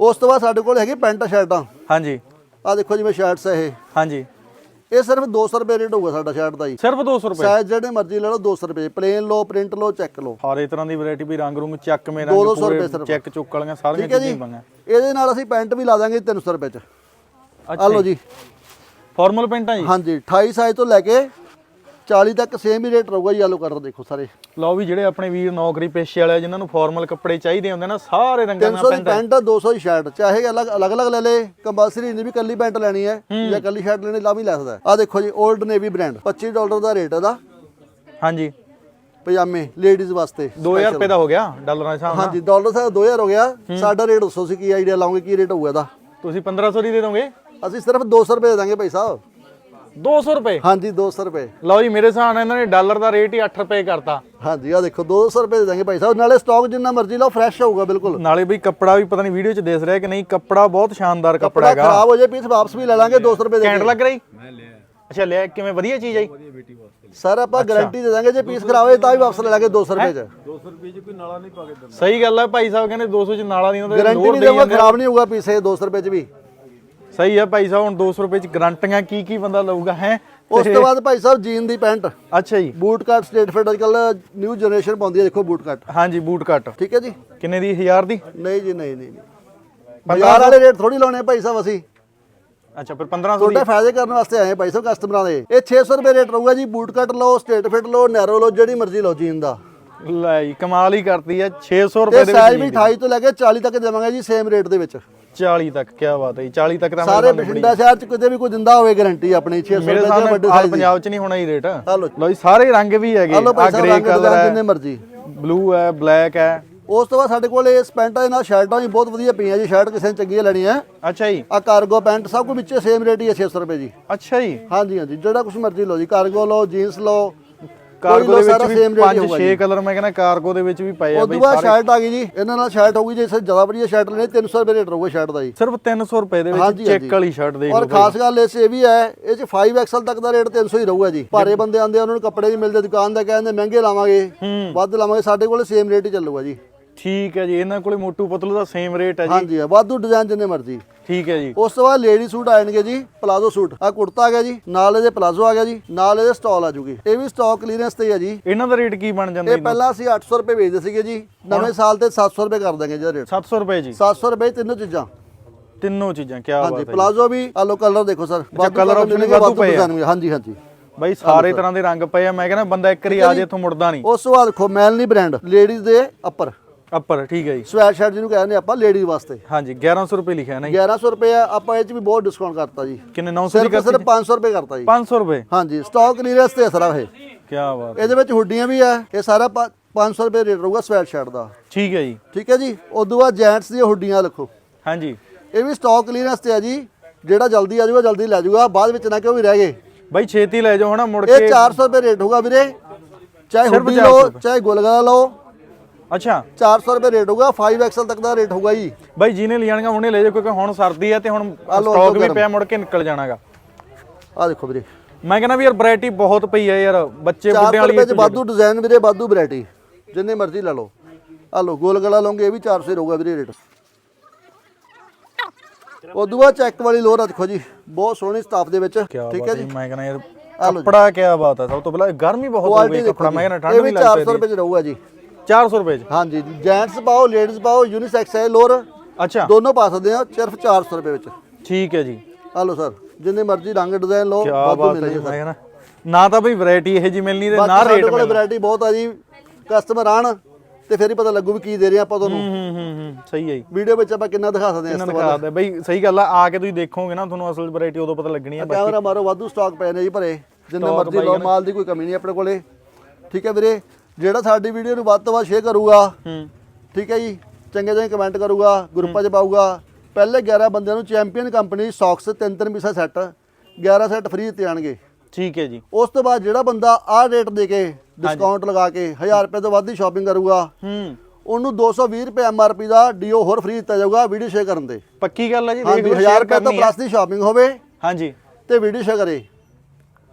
ਉਸ ਤੋਂ ਬਾਅਦ ਸਾਡੇ ਕੋਲ ਹੈਗੀ ਪੈਂਟ ਸ਼ਰਟਾਂ। ਹਾਂਜੀ। ਆ ਦੇਖੋ ਜਿਵੇਂ ਸ਼ਰਟਸ ਹੈ ਇਹ। ਹਾਂਜੀ। ਇਹ ਸਿਰਫ 200 ਰੁਪਏ ਰੇਟ ਹੋਊਗਾ ਸਾਡਾ ਸ਼ਰਟ ਦਾ ਜੀ। ਸਿਰਫ 200 ਰੁਪਏ? ਸਾਈਜ਼ ਜਿਹੜੇ ਮਰਜ਼ੀ ਲੈ ਲਓ 200 ਰੁਪਏ। ਪਲੇਨ ਲਓ ਪ੍ਰਿੰਟ ਲਓ ਚੈੱਕ ਲਓ। ਸਾਰੇ ਤਰ੍ਹਾਂ ਦੀ ਵੈਰਾਈਟੀ ਵੀ ਰੰਗ ਰੁੰਗ ਚੱਕ ਮੇ ਰੰਗ ਪੂਰੇ। ਚੈੱਕ ਚੁੱਕ ਵਾਲੀਆਂ ਸਾਰੀਆਂ ਚੀਜ਼ਾਂ ਪਾਈਆਂ ਇਹਦੇ ਨਾਲ ਅਸੀਂ ਪੈਂਟ ਵੀ ਲਾ ਦਾਂਗੇ 300 ਰੁਪਏ ਚ। ਆ ਲਓ ਜੀ। ਫਾਰਮਲ ਪੈਂਟਾਂ ਜੀ? ਹਾਂਜੀ 28 ਸਾਈਜ਼ ਤੋਂ ਲੈ ਕੇ 40 ਤੱਕ ਸੇਮ ਹੀ ਰੇਟ ਰਹੂਗਾ ਯੈਲੋ ਕਲਰ ਦੇਖੋ ਸਾਰੇ। ਲਓ ਵੀ ਜਿਹੜੇ ਆਪਣੇ ਵੀਰ ਨੌਕਰੀ ਪੇਸ਼ੇ ਵਾਲੇ ਜਿਨ੍ਹਾਂ ਨੂੰ ਫਾਰਮਲ ਕੱਪੜੇ ਚਾਹੀਦੇ ਹੁੰਦੇ ਨਾ ਸਾਰੇ ਰੰਗਾਂ ਨਾਲ 300 ਦੀ ਪੈਂਟ 200 ਦੀ ਸ਼ਰਟ ਚਾਹੇ ਅਲੱਗ ਅਲੱਗ ਅਲੱਗ ਲੈ ਲੇ ਕੰਪਲਸਰੀ ਨਹੀਂ ਵੀ ਕੱਲੀ ਪੈਂਟ ਲੈਣੀ ਹੈ ਜਾਂ ਕੱਲੀ ਸ਼ਰਟ ਲੈਣੀ ਲਾ ਵੀ ਲੈ ਸਕਦਾ ਆ ਦੇਖੋ ਜੀ 올ਡ ਨੇਵੀ ਬ੍ਰਾਂਡ 25 ਡਾਲਰ ਦਾ ਰੇਟ ਇਹਦਾ ਹਾਂਜੀ। ਪਜਾਮੇ ਲੇਡੀਜ਼ ਵਾਸਤੇ 2000 ਰੁਪਏ ਦਾ ਹੋ ਗਿਆ ਡਾਲਰਾਂ ਦੇ ਹਿਸਾਬ ਨਾਲ। ਹਾਂਜੀ ਡਾਲਰ ਸਾਡਾ 2000 ਹੋ ਗਿਆ ਸਾਡਾ ਰੇਟ ਦੱਸੋ ਸੀ ਕੀ ਆਈਡੀਆ ਲਾਉਂਗੇ ਕੀ ਰੇਟ ਹੋਊਗਾ ਇਹਦਾ। ਤੁਸੀਂ 1500 ਦੀ ਦੇ ਦੋਗੇ? ਅਸੀਂ ਸਿਰਫ 200 ਰੁਪਏ ਦੇ ਦਾਂਗੇ ਭਾਈ ਸਾਹਿਬ। 200 ਰੁਪਏ? ਹਾਂਜੀ 200 ਰੁਪਏ। ਲਓ ਜੀ ਮੇਰੇ ਹਿਸਾਬ ਨਾਲ ਇਹਨਾਂ ਨੇ ਡਾਲਰ ਦਾ ਰੇਟ ਹੀ 8 ਰੁਪਏ ਕਰਤਾ। ਹਾਂਜੀ ਆ ਦੇਖੋ 200 ਰੁਪਏ ਦੇ ਦਾਂਗੇ ਭਾਈ ਸਾਹਿਬ। ਨਾਲੇ ਸਟਾਕ ਜਿੰਨਾ ਮਰਜ਼ੀ ਲਓ ਫਰੈਸ਼ ਹੋਊਗਾ ਬਿਲਕੁਲ। ਨਾਲੇ ਬਈ ਕੱਪੜਾ ਵੀ ਪਤਾ ਨਹੀਂ ਵੀਡੀਓ 'ਚ ਦੇਖ ਰਿਹਾ ਕਿ ਨਹੀਂ ਕੱਪੜਾ ਬਹੁਤ ਸ਼ਾਨਦਾਰ ਕੱਪੜਾ ਕੱਪੜਾ ਹੈਗਾ। ਖਰਾਬ ਹੋ ਜਾਏ ਪੀਸ ਵਾਪਸ ਵੀ ਲੈ ਲਾਂਗੇ 200 ਰੁਪਏ ਦੇ ਕੈਂਟ ਲੱਗ ਰਹੀ? ਮੈਂ ਲਿਆ ਅੱਛਾ ਲਿਆ ਕਿਵੇਂ ਵਧੀਆ ਚੀਜ਼ ਆਈ ਸਰ ਆਪਾਂ ਗਾਰੰਟੀ ਦੇ ਦਾਂਗੇ ਜੇ ਪੀਸ ਖਰਾਬ ਹੋਏ ਤਾਂ ਵੀ ਵਾਪਸ ਲੈ ਲਾਂਗੇ 200 ਰੁਪਏ ਚ। ਸਹੀ ਗੱਲ ਹੈ ਭਾਈ ਸਾਹਿਬ ਕਹਿੰਦੇ 200 ਚ ਨਾਲਾ ਨਹੀਂ ਹੁੰਦਾ ਗਾਰੰਟੀ ਵੀ ਦੇਵਾਂਗਾ ਖਰਾਬ ਨਹੀਂ ਹੋਊਗਾ ਪੀਸ ਇਹ 200 ਰੁਪਏ ਚ ਵੀ। ਸਹੀ ਹੈ ਭਾਈ ਸਾਹਿਬ ਹੁਣ 200 ਰੁਪਏ ਚ ਗਰੰਟੀਆਂ ਕੀ ਕੀ ਬੰਦਾ ਲਊਗਾ ਹੈ? ਉਸ ਤੋਂ ਬਾਅਦ ਭਾਈ ਸਾਹਿਬ ਜੀਨ ਦੀ ਪੈਂਟ। ਅੱਛਾ ਜੀ। ਬੂਟ ਕੱਟ ਸਟੇਟ ਫਿਟ ਅੱਜਕੱਲ ਨਿਊ ਜਨਰੇਸ਼ਨ ਪਾਉਂਦੀ ਹੈ ਦੇਖੋ ਬੂਟ ਕੱਟ। ਹਾਂਜੀ ਬੂਟ ਕੱਟ। ਠੀਕ ਹੈ ਜੀ? ਕਿੰਨੇ ਦੀ? 1000 ਦੀ? ਨਹੀਂ ਜੀ ਨਹੀਂ ਨਹੀਂ ਬਾਜ਼ਾਰ ਵਾਲੇ ਰੇਟ ਥੋੜੀ ਲਾਉਣੇ ਆ ਭਾਈ ਸਾਹਿਬ ਅਸੀਂ। ਅੱਛਾ ਫਿਰ 1500 ਦੀ। ਤੁਹਾਡਾ ਫਾਇਦੇ ਕਰਨ ਵਾਸਤੇ ਆਏ ਆ ਭਾਈ ਸਾਹਿਬ ਕਸਟਮਰਾਂ ਦੇ। ਇਹ 600 ਰੁਪਏ ਰੇਟ ਰਹੂਗਾ ਜੀ ਬੂਟ ਕੱਟ ਲਓ ਸਟੇਟ ਫਿਟ ਲਓ ਨੈਰੋ ਲਓ ਜਿਹੜੀ ਮਰਜ਼ੀ ਲਓ ਜੀਨ ਦਾ। ਲੈ ਜੀ ਕਮਾਲ ਹੀ ਕਰਤੀ ਹੈ 600 ਰੁਪਏ ਦੇ ਸਾਈਜ਼ ਵਿੱਚ ਵੀ 28 ਤੋਂ ਲੈ ਕੇ 40 ਤੱਕ ਦੇਵਾਂਗੇ ਜੀ ਸੇਮ ਰੇਟ ਦੇ ਵਿੱਚ। 40 ਤੱਕ ਕੀ ਬਾਤ ਹੈ ਜੀ 40 ਤੱਕ ਤਾਂ ਸਾਰੇ ਬਠਿੰਡਾ ਸ਼ਹਿਰ ਚ ਕਿਤੇ ਵੀ ਕੋਈ ਦਿੰਦਾ ਹੋਵੇ ਗਾਰੰਟੀ ਆਪਣੀ 600 ਮੇਰੇ ਰੁਪਏ ਦੇ ਵੱਡੇ ਸਾਈਜ਼ ਪੰਜਾਬ ਚ ਨਹੀਂ ਹੋਣਾ ਹੀ ਰੇਟ ਲਓ ਜੀ। ਸਾਰੇ ਰੰਗ ਵੀ ਹੈਗੇ ਆ ਗ੍ਰੇ ਕਲਰ ਹੈ ਜਿੰਨੇ ਮਰਜ਼ੀ। ਬਲੂ ਹੈ ਬਲੈਕ ਹੈ। ਉਸ ਤੋਂ ਬਾਅਦ ਸਾਡੇ ਕੋਲ ਇਸ ਪੈਂਟਾਂ ਦੇ ਨਾਲ ਸ਼ਰਟਾਂ ਵੀ ਬਹੁਤ ਵਧੀਆ ਪਈਆਂ ਜੀ ਸ਼ਰਟ ਕਿਸੇ ਨੇ ਚੰਗੀਆਂ ਲੈਣੀ ਹੈ ਅੱਛਾ ਜੀ। ਆ ਕਾਰਗੋ ਪੈਂਟ ਸਭ ਕੁਝ ਵਿੱਚੇ ਸੇਮ ਰੇਟ ਹੀ ਹੈ 600 ਰੁਪਏ ਜੀ। ਅੱਛਾ ਜੀ। ਹਾਂਜੀ ਹਾਂਜੀ ਜਿਹੜਾ ਕੁਝ ਮਰਜ਼ੀ ਲਓ ਜੀ ਕਾਰਗੋ ਲਓ ਜੀਨਸ ਲਓ ਕਾਰਗੋ ਦੇ ਵਿੱਚ ਵੀ ਸੇਮ ਰੇਟ 5 6 ਕਲਰ ਮੈਂ ਕਹਿੰਦਾ ਕਾਰਗੋ ਦੇ ਵਿੱਚ ਵੀ ਪਏ ਆ ਤੋਂ ਬਾਅਦ ਸ਼ਰਟ ਆ ਗਈ ਜੀ ਇਹਨਾਂ ਨਾਲ ਸ਼ਰਟ ਹੋਊਗੀ ਜੇ ਇਸੇ ਜ਼ਿਆਦਾ ਵਧੀਆ ਸ਼ਰਟ ਲੈਣੀ 300 ਰੁਪਏ ਰੇਟ ਰਹੂਗਾ ਸ਼ਰਟ ਦਾ ਜੀ। ਸਿਰਫ 300 ਰੁਪਏ ਦੇ ਵਿੱਚ ਚੈੱਕ। ਵਾਲੀ ਸ਼ਰਟ ਦੇਖ ਔਰ ਲਓ ਖਾਸ ਗੱਲ ਇਸ ਇਹ ਵੀ ਹੈ ਇਹ ਚ 5XL ਤੱਕ ਦਾ ਰੇਟ 300 ਹੀ ਰਹੂਗਾ ਜੀ। ਭਾਰੇ ਬੰਦੇ ਆਂਦੇ ਉਹਨਾਂ ਨੂੰ ਕੱਪੜੇ ਨਹੀਂ ਮਿਲਦੇ ਦੁਕਾਨ ਦਾ ਕਹਿੰਦੇ ਮਹਿੰਗੇ ਲਾਵਾਂਗੇ ਵੱਧ ਲਾਵਾਂਗੇ ਸਾਡੇ ਕੋਲ ਸੇਮ ਰੇਟ ਹੀ ਚੱਲੂਗਾ ਜੀ। ਠੀਕ ਹੈ ਜੀ ਇਹਨਾਂ ਕੋਲੇ ਮੋਟੂ ਪਤਲੂ ਦਾ ਸੇਮ ਰੇਟ ਹੈ ਜੀ। ਹਾਂਜੀ ਵਾਧੂ ਡਿਜ਼ਾਈਨ ਜਿੰਨੇ ਮਰਜ਼ੀ। ਠੀਕ ਹੈ ਜੀ। ਉਸ ਤੋਂ ਬਾਅਦ ਲੇਡੀ ਸੂਟ ਆਣਗੇ ਜੀ ਪਲਾਜ਼ੋ ਸੂਟ ਆ ਕੁੜਤਾ ਆ ਗਿਆ ਜੀ ਨਾਲ ਇਹਦੇ ਪਲਾਜ਼ੋ ਆ ਗਿਆ ਜੀ ਨਾਲ ਇਹਦੇ ਸਟਾਲ ਆ ਜੂਗੀ। ਇਹ ਵੀ ਸਟਾਕ ਕਲੀਅਰੈਂਸ ਤੇ ਹੀ ਜੀ। ਇਹਨਾਂ ਦਾ ਰੇਟ ਕੀ ਬਣ ਜਾਂਦਾ ਇਹ ਪਹਿਲਾਂ ਅਸੀਂ 800 ਰੁਪਏ ਵੇਚਦੇ ਸੀਗੇ ਜੀ ਨਵੇਂ ਸਾਲ ਤੇ 700 ਰੁਪਏ ਕਰ ਦਾਂਗੇ ਜੀ ਰੇਟ 700 ਰੁਪਏ ਜੀ। 700 ਰੁਪਏ ਤਿੰਨੋਂ ਚੀਜ਼ਾਂ। ਤਿੰਨੋਂ ਚੀਜ਼ਾਂ ਕੀ ਹਾਂਜੀ ਬਾਤ ਹੈ ਪਲਾਜ਼ੋ ਵੀ ਆ ਲੋ ਕਲਰ ਦੇਖੋ ਸਰ option ਵੀ ਵਾਧੂ ਪਏ। ਹਾਂਜੀ ਹਾਂਜੀ। ਬਾਈ ਸਾਰੇ ਤਰ੍ਹਾਂ ਦੇ ਰੰਗ ਪਏ ਆ। ਮੈਂ ਕਹਿੰਦਾ ਬੰਦਾ ਇੱਕ ਵਾਰੀ ਆ ਜੇ। ਇੱਥੋਂ ਮੁੜਦਾ ਨਹੀਂ। ਉਸ ਤੋਂ ਬਾਅਦ ਦੇਖੋ ਮੈਲਨੀ ਬ੍ਰਾਂਡ ਲੇਡੀਜ਼ ਦੇ ਅੱਪਰ ਅੱਪਰ ਠੀਕ ਹੈ ਜੀ। ਸਵੈਟ ਸ਼ਰਟ ਜਿਹਨੂੰ ਕਹਿੰਦੇ ਆਪਾਂ ਲੇਡੀਜ਼ ਵਾਸਤੇ। ਹਾਂਜੀ 1100 ਰੁਪਏ ਲਿਖਿਆ ਨਾ ਜੀ। 1100 ਰੁਪਏ ਆ ਆਪਾਂ ਇਹ ਚ ਵੀ ਬਹੁਤ ਡਿਸਕਾਊਂਟ ਕਰਤਾ ਜੀ। ਕਿੰਨੇ 900 ਦੀ ਸਿਰਫ ਸਿਰਫ 500 ਰੁਪਏ ਕਰਤਾ ਜੀ। 500 ਰੁਪਏ? ਹਾਂਜੀ ਸਟਾਕ ਕਲੀਅਰੈਂਸ ਤੇ ਸਾਰਾ ਇਹ। ਕੀ ਬਾਤ ਇਹਦੇ ਵਿੱਚ ਹੁੱਡੀਆਂ ਵੀ ਆ ਇਹ ਸਾਰਾ 500 ਰੁਪਏ ਰੇਟ ਰਹੂਗਾ ਸਵੈਟ ਸ਼ਰਟ ਦਾ। ਠੀਕ ਹੈ ਜੀ। ਠੀਕ ਹੈ ਜੀ? ਉਦੋਂ ਬਾਅਦ ਜੈਂਟਸ ਦੀਆਂ ਹੁੱਡੀਆਂ ਲਿਖੋ। ਹਾਂਜੀ। ਇਹ ਵੀ ਸਟਾਕ ਕਲੀਅਰੈਂਸ ਤੇ ਆ ਜੀ। ਜਿਹੜਾ ਜਲਦੀ ਆ ਜਾਊਗਾ ਜਲਦੀ ਲੈ ਜਾਊਗਾ। ਬਾਅਦ ਵਿੱਚ ਨਾ ਕਿ ਉਹ ਵੀ ਰਹਿ ਗਏ? ਬਾਈ ਛੇਤੀ ਲੈ ਜਾਓ ਹਨਾ ਮੁੜ ਇਹ ਕੇ। 400 ਰੁਪਏ ਰੇਟ ਹੋਊਗਾ ਵੀਰੇ। ਚਾਹੇ ਹੁੱਡੀ 400 ਲਓ। ਚਾਹੇ ਗੁਲਗਲਾ ਲਓ। ਅੱਛਾ। 400 ਰੁਪਏ ਰੇਟ ਹੋਊਗਾ 5 ਐਕਸਲ ਤੱਕ ਦਾ ਰੇਟ ਹੋਊਗਾ ਜੀ। ਬਾਈ ਜਿਹਨੇ ਲਿਆਣਗਾ ਉਹਨੇ ਲੈ ਜਾਓ ਕਿਉਂਕਿ ਹੁਣ ਸਰਦੀ ਹੈ ਤੇ ਹੁਣ ਆ ਲਓ ਸਟਾਕ ਵੀ ਗਰਮ। ਪਿਆ ਮੁੜ ਕੇ ਨਿਕਲ ਜਾਣਾਗਾ। ਆ ਦੇਖੋ ਵੀਰੇ। ਮੈਂ ਕਹਿੰਦਾ ਵੀ ਯਾਰ ਵੈਰਾਈਟੀ ਬਹੁਤ ਪਈ ਹੈ ਯਾਰ ਬੱਚੇ 400 ਬੁੱਢਿਆਂ ਵਾਲੀ ਰੁਪਏ ਚ ਵਾਧੂ ਡਿਜ਼ਾਈਨ ਵੀਰੇ ਵਾਧੂ ਵੈਰਾਈਟੀ ਜਿੰਨੇ ਮਰਜ਼ੀ ਲੈ ਲਓ। ਆ ਲਓ ਗੋਲਗਲਾ ਲਓਗੇ ਇਹ ਵੀ 400 ਹੀ ਰਹੂਗਾ ਵੀਰੇ ਰੇਟ। ਉਦੋਂ ਬਾਅਦ ਚੈੱਕ ਵਾਲੀ ਲੋਰ ਆ ਦੇਖੋ ਜੀ ਬਹੁਤ ਸੋਹਣੀ ਸਟਾਫ ਦੇ ਵਿੱਚ। ਕਿਆ ਠੀਕ ਬਾਤ ਹੈ ਹੈ ਜੀ ਮੈਂ ਕਹਿੰਦਾ ਯਾਰ ਆ ਜੀ। ਕੱਪੜਾ ਕਿਆ ਬਾਤ ਹੈ ਸਭ ਤੋਂ ਪਹਿਲਾਂ ਗਰਮੀ ਬਹੁਤ ਹੋ ਕੁਆਲਿਟੀ ਗਈ ਦੇਖੋ ਕੱਪੜਾ ਜੀ। ਮੈਂ ਕਹਿੰਦਾ ਇਹ ਠੰਡ ਵੀ ਵੀ ਲੱਗ 400 ਪਈ ਰੁਪਏ ਚ ਰਹੂਗਾ ਜੀ। 400 ਰੁਪਏ ਚ? ਹਾਂਜੀ ਜੈਂਟਸ ਪਾਓ ਲੇਡੀਜ਼ ਪਾਓ ਯੂਨੀਸੈਕਸ ਹੈ ਲੋਰ ਅੱਛਾ। ਦੋਨੋਂ ਪਾ ਸਕਦੇ ਆ ਸਿਰਫ 400 ਰੁਪਏ ਵਿੱਚ। ਠੀਕ ਹੈ ਜੀ। ਆ ਲਓ ਸਰ ਜਿੰਨੇ ਮਰਜ਼ੀ ਰੰਗ ਡਿਜ਼ਾਈਨ ਲਓ ਕਿਆ ਵਾਧੂ ਬਾਤ ਹੈ ਮਿਲੇਗਾ ਜੀ ਮੈਂ ਕਹਿੰਦਾ ਨਾ ਤਾਂ ਬਈ ਵੈਰਾਈਟੀ ਇਹ ਜੀ ਮਿਲਣੀ ਤੇ ਨਾ ਬਾਕੀ ਰੇਟ ਸਾਡੇ ਕੋਲ ਮਿਲਣਾ। ਵੈਰਾਈਟੀ ਬਹੁਤ ਆ ਜੀ ਕਸਟਮਰ ਆਣ ਤੇ ਫਿਰ ਹੀ ਪਤਾ ਲੱਗੂ ਵੀ ਕੀ ਦੇ ਰਹੇ ਆ ਆਪਾਂ ਤੁਹਾਨੂੰ। ਹੂੰ ਹੂੰ ਹੂੰ ਹੂੰ ਸਹੀ ਹੈ ਜੀ। ਵੀਡੀਓ ਵਿੱਚ ਆਪਾਂ ਕਿੰਨਾ ਦਿਖਾ ਸਕਦੇ ਆ ਇਸ ਇਹਨਾਂ ਤੋਂ ਦਿਖਾ ਦੇ ਬਈ ਸਹੀ ਗੱਲ ਆ ਆ ਕੇ ਤੁਸੀਂ ਦੇਖੋਗੇ ਨਾ ਤੁਹਾਨੂੰ ਅਸਲ ਵੈਰਾਈਟੀ ਉਦੋਂ ਪਤਾ ਲੱਗਣੀ ਹੈ ਬਾਕੀ ਕੈਮਰਾ ਮਾਰੋ ਵਾਧੂ ਸਟਾਕ ਪਏ ਨੇ ਜੀ ਭਰੇ। ਜਿੰਨੇ ਮਰਜ਼ੀ ਲਓ ਮਾਲ ਦੀ ਕੋਈ ਕਮੀ ਨਹੀਂ ਆਪਣੇ ਕੋਲੇ। ਠੀਕ ਹੈ ਵੀਰੇ ਜਿਹੜਾ ਸਾਡੀ ਵੀਡੀਓ ਨੂੰ ਵੱਧ ਤੋਂ ਵੱਧ ਸ਼ੇਅਰ ਕਰੂਗਾ ਹੂੰ। ਠੀਕ ਹੈ ਜੀ? ਚੰਗੇ ਚੰਗੇ ਕਮੈਂਟ ਕਰੂਗਾ ਗਰੁੱਪਾਂ 'ਚ ਪਾਊਗਾ। ਪਹਿਲੇ 11 ਬੰਦਿਆਂ ਨੂੰ ਚੈਂਪੀਅਨ ਕੰਪਨੀ ਸੌਕਸ ਤਿੰਨ ਤਿੰਨ ਪੀਸਾ ਸੈੱਟ 11 ਸੈੱਟ ਫ੍ਰੀ ਦਿੱਤੇ ਜਾਣਗੇ। ਠੀਕ ਹੈ ਜੀ। ਉਸ ਤੋਂ ਬਾਅਦ ਜਿਹੜਾ ਬੰਦਾ ਆਹ ਰੇਟ ਦੇ ਕੇ ਡਿਸਕਾਊਂਟ ਲਗਾ ਕੇ 1000 ਰੁਪਏ ਤੋਂ ਵੱਧ ਦੀ ਸ਼ਾਪਿੰਗ ਕਰੂਗਾ ਹੂੰ। ਉਹਨੂੰ 220 ਰੁਪਏ ਐਮਆਰਪੀ ਦਾ ਡੀਓ ਹੋਰ ਫ੍ਰੀ ਦਿੱਤਾ ਜਾਊਗਾ ਵੀਡੀਓ ਸ਼ੇਅਰ ਕਰਨ ਦੇ ਪੱਕੀ ਗੱਲ ਹੈ ਜੀ ਹਾਂਜੀ ਲਓ, 1000 share ਰੁਪਏ ਤੋਂ। ਪਲੱਸ ਦੀ ਸ਼ਾਪਿੰਗ ਹੋਵੇ ਹਾਂਜੀ। ਤੇ ਵੀਡੀਓ ਸ਼ੇਅਰ ਕਰੇ।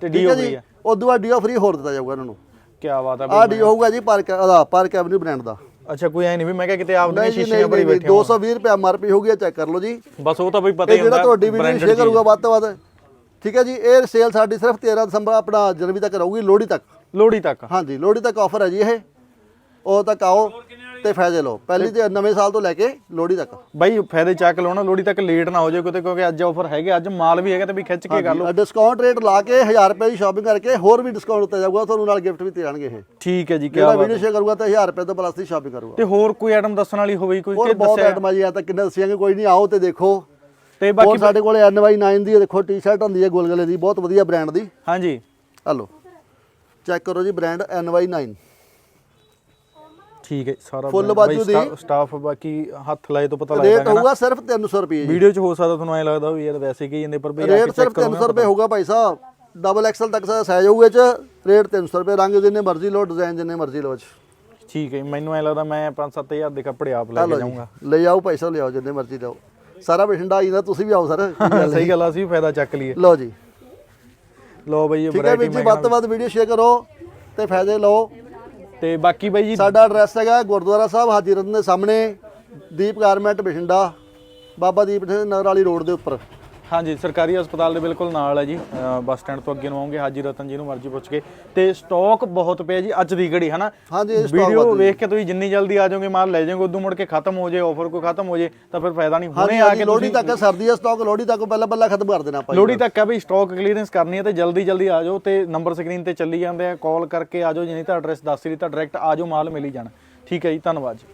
ਤੇ ਡੀਓ ਜੀ? ਹੈ ਉਦੋਂ ਬਾਅਦ ਡੀਓ ਫ੍ਰੀ ਹੋਰ ਦਿੱਤਾ ਜਾਊਗਾ ਇਹਨਾਂ ਨੂੰ। ਕੀ ਬਾਤ ਬਈ ਡੀਓ ਹੋਊਗਾ ਜੀ ਪਾਰਕ ਉਹਦਾ ਪਾਰਕ ਐਵਨਿਊ ਬ੍ਰਾਂਡ ਦਾ। ਅੱਛਾ ਕੋਈ ਐ ਨਹੀਂ ਵੀ ਮੈਂ ਕਿਹਾ ਕਿਤੇ ਆਪ ਦੀਆਂ ਨਹੀਂ ਜੀ ਸ਼ੀਸ਼ੀਆਂ ਭਰੀ ਬੈਠੇ ਹੋ 220 ਰੁਪਏ ਐਮਆਰਪੀ ਹੋਊਗੀ ਚੈੱਕ ਕਰ ਲਓ ਜੀ। ਬਸ ਉਹ ਤਾਂ ਬਈ ਪਤਾ ਹੀ ਹੁੰਦਾ ਜਿਹੜਾ ਤੁਹਾਡੀ ਵੀਡੀਓ ਸ਼ੇਅਰ। ਕਰੂਗਾ ਵੱਧ ਤੋਂ ਵੱਧ। ਠੀਕ ਹੈ ਜੀ ਇਹ ਸੇਲ ਸਾਡੀ ਸਿਰਫ 13 ਦਸੰਬਰ ਆਪਣਾ ਜਨਵਰੀ ਤੱਕ ਰਹੂਗੀ ਲੋਹੜੀ ਤੱਕ। ਲੋਹੜੀ ਤੱਕ। ਹਾਂਜੀ ਲੋਹੜੀ ਤੱਕ ਆਫਰ ਹੈ ਜੀ ਇਹ। ਉਹ ਤੱਕ ਆਓ। ਤੇ ਫਾਇਦੇ ਲਓ। ਪਹਿਲੀ ਤੇ ਨਵੇਂ ਸਾਲ ਤੋਂ ਲੈ ਕੇ ਲੋਹੜੀ ਤੱਕ। ਬਾਈ ਫਾਇਦੇ ਚੱਕ ਲਓ ਨਾ ਲੋਹੜੀ ਤੱਕ ਲੇਟ ਨਾ ਹੋ ਜਾਏ ਕਿਤੇ ਕਿਉਂਕਿ ਅੱਜ ਆਫਰ ਹੈਗੇ ਅੱਜ ਮਾਲ ਵੀ ਹੈਗਾ ਤੇ ਵੀ ਖਿੱਚ ਕੇ ਕਰ ਲਓ। ਡਿਸਕਾਊਂਟ ਰੇਟ ਲਾ ਕੇ 1000 ਰੁਪਏ ਦੀ ਸ਼ਾਪਿੰਗ ਕਰਕੇ ਹੋਰ ਵੀ ਡਿਸਕਾਊਂਟ ਦਿੱਤਾ ਜਾਊਗਾ ਤੁਹਾਨੂੰ ਨਾਲ ਗਿਫਟ ਵੀ ਤੇ ਜਾਣਗੇ ਇਹ। ਠੀਕ ਹੈ ਜੀ ਕੀ ਜਿਹੜਾ ਬਾਤ ਵੀਡੀਓ ਸ਼ੇਅਰ ਕਰੂਗਾ ਤਾਂ 1000 ਰੁਪਏ ਤੋਂ ਪਲੱਸ ਦੀ ਸ਼ਾਪਿੰਗ ਕਰੂਗਾ। ਤੇ ਹੋਰ ਕੋਈ ਆਈਟਮ ਦੱਸਣ ਵਾਲੀ ਹੋਵੇ ਕੋਈ ਕਿ ਬਹੁਤ ਆਈਟਮਾਂ ਜੀ ਆ ਤਾਂ ਕਿੰਨੇ ਦੱਸਿਆਂਗੇ ਕੋਈ ਨਹੀਂ ਆਓ ਤੇ ਦੇਖੋ। ਤੇ ਬਾਕੀ ਸਾਡੇ ਕੋਲੇ NY9 ਦੀ ਦੇਖੋ ਟੀ-ਸ਼ਰਟ ਹੁੰਦੀ ਹੈ ਗੋਲਗਲੇ ਦੀ ਬਹੁਤ ਵਧੀਆ ਬ੍ਰਾਂਡ ਦੀ। ਹਾਂਜੀ। ਲਓ ਚੈੱਕ ਕਰੋ ਜੀ ਬ੍ਰਾਂਡ NY9 ਠੀਕ ਹੈ ਸਾਰਾ brand ਬਾਜੂ ਦੀ। ਸਟਾਫ ਬਾਕੀ ਹੱਥ ਲਾਏ ਤੋਂ ਪਤਾ ਰੇਟ ਲੱਗਦਾ ਹੈ ਨਾ ਹੋਊਗਾ ਸਿਰਫ 300 ਰੁਪਏ ਜੀ। ਵੀਡੀਓ 'ਚ ਹੋ ਸਕਦਾ ਤੁਹਾਨੂੰ ਐ ਲੱਗਦਾ ਵੀ ਯਾਰ ਵੈਸੇ ਕੀ ਜਾਂਦੇ ਪਰ ਬਈ ਰੇਟ ਸਿਰਫ ਚੈੱਕ ਕਰੋ 300 ਰੁਪਏ ਹੋਊਗਾ ਭਾਈ ਸਾਹਿਬ। ਡਬਲ ਐਕਸਲ ਤੱਕ ਸਾਈਜ਼ ਹੋਊਗਾ ਚ। ਰੇਟ 300 ਰੁਪਏ ਰੰਗ ਜਿੰਨੇ ਮਰਜ਼ੀ ਲਓ ਡਿਜ਼ਾਈਨ ਜਿੰਨੇ ਮਰਜ਼ੀ ਲਓ ਇਹ 'ਚ। ਠੀਕ ਹੈ ਮੈਨੂੰ ਐ ਲੱਗਦਾ ਮੈਂ 5-7000 ਦੇ ਕੱਪੜੇ ਆਪ ਲੈ ਕੇ ਲਓ ਜਾਊਂਗਾ। ਲੈ ਆਓ ਪੈਸਾ ਲਿਆਓ ਜਿੰਨੇ ਮਰਜ਼ੀ ਲਓ। ਸਾਰਾ ਬਠਿੰਡਾ ਆਈ ਜਾਂਦਾ ਤੁਸੀਂ ਵੀ ਆਓ ਸਰ ਸਹੀ ਗੱਲ ਆ ਅਸੀਂ ਫਾਇਦਾ ਚੱਕ ਲਈਏ। ਲਓ ਜੀ। ਲੋ ਬਈ ਇਹ ਠੀਕ ਹੈ ਵੀਰ ਵੈਰਾਈਟੀ ਜੀ ਵੱਧ ਤੋਂ ਵੱਧ ਵੀਡੀਓ ਸ਼ੇਅਰ ਕਰੋ ਤੇ ਫਾਇਦੇ ਲਓ। ਤੇ ਬਾਕੀ ਬਾਈ ਜੀ ਸਾਡਾ ਐਡਰੈਸ ਹੈਗਾ ਗੁਰਦੁਆਰਾ ਸਾਹਿਬ ਹਾਜੀ ਰਤਨ ਦੇ ਸਾਹਮਣੇ, ਦੀਪ ਗਾਰਮੈਂਟ ਬਠਿੰਡਾ, ਬਾਬਾ ਦੀਪ ਸਿੰਘ ਨਗਰ ਵਾਲੀ ਰੋਡ ਦੇ ਉੱਪਰ। ਹਾਂਜੀ ਸਰਕਾਰੀ ਹਸਪਤਾਲ ਦੇ ਬਿਲਕੁਲ ਨਾਲ ਹੈ ਜੀ। ਬੱਸ ਸਟੈਂਡ ਤੋਂ ਅੱਗੇ ਨੂੰ ਆਉਂਗੇ ਹਾਜੀ ਰਤਨ ਜੀ ਨੂੰ ਮਰਜ਼ੀ ਪੁੱਛ ਕੇ। ਤੇ ਸਟਾਕ ਬਹੁਤ ਪਿਆ ਜੀ ਅੱਜ ਦੀ ਘੜੀ ਹਨਾ? ਹਾਂਜੀ ਇਹ stock ਵੀਡੀਓ ਵੱਧ ਵੇਖ ਕੇ ਤੁਸੀਂ ਜਿੰਨੀ ਜਲਦੀ ਆ ਜਾਓਗੇ ਮਾਲ ਲੈ ਜਾਓਗੇ ਉਦੋਂ ਮੁੜ ਕੇ ਖਤਮ ਹੋ ਜਾਏ ਆਫਰ ਕੋਈ ਖਤਮ ਹੋ ਜਾਏ ਤਾਂ ਫਿਰ ਫਾਇਦਾ ਨਹੀਂ। ਹੁਣੇ ਆ ਕੇ ਲੋਹੜੀ ਤੁਸੀਂ ਤੱਕ ਸਰਦੀ ਦਾ ਸਟਾਕ ਲੋਹੜੀ ਤੱਕ ਪਹਿਲਾਂ ਪਹਿਲਾਂ ਖਤਮ ਕਰ ਦੇਣਾ ਆਪਾਂ ਜੀ। ਲੋਹੜੀ ਤੱਕ ਆ ਵੀ ਸਟਾਕ ਕਲੀਅਰੈਂਸ ਕਰਨੀ ਹੈ ਤੇ ਜਲਦੀ ਜਲਦੀ ਆ ਜਾਓ ਤੇ ਨੰਬਰ ਸਕਰੀਨ ਤੇ ਚੱਲੀ ਜਾਂਦੇ ਆ ਕਾਲ ਕਰਕੇ ਆ ਜਾਓ ਜੇ ਨਹੀਂ ਤਾਂ ਐਡਰੈਸ ਦੱਸ ਹੀ ਦਿੱਤਾ ਡਾਇਰੈਕਟ ਆ ਜਾਓ ਮਾਲ ਮਿਲ ਹੀ ਜਾਣਾ। ਠੀਕ ਹੈ ਜੀ ਧੰਨਵਾਦ ਜੀ।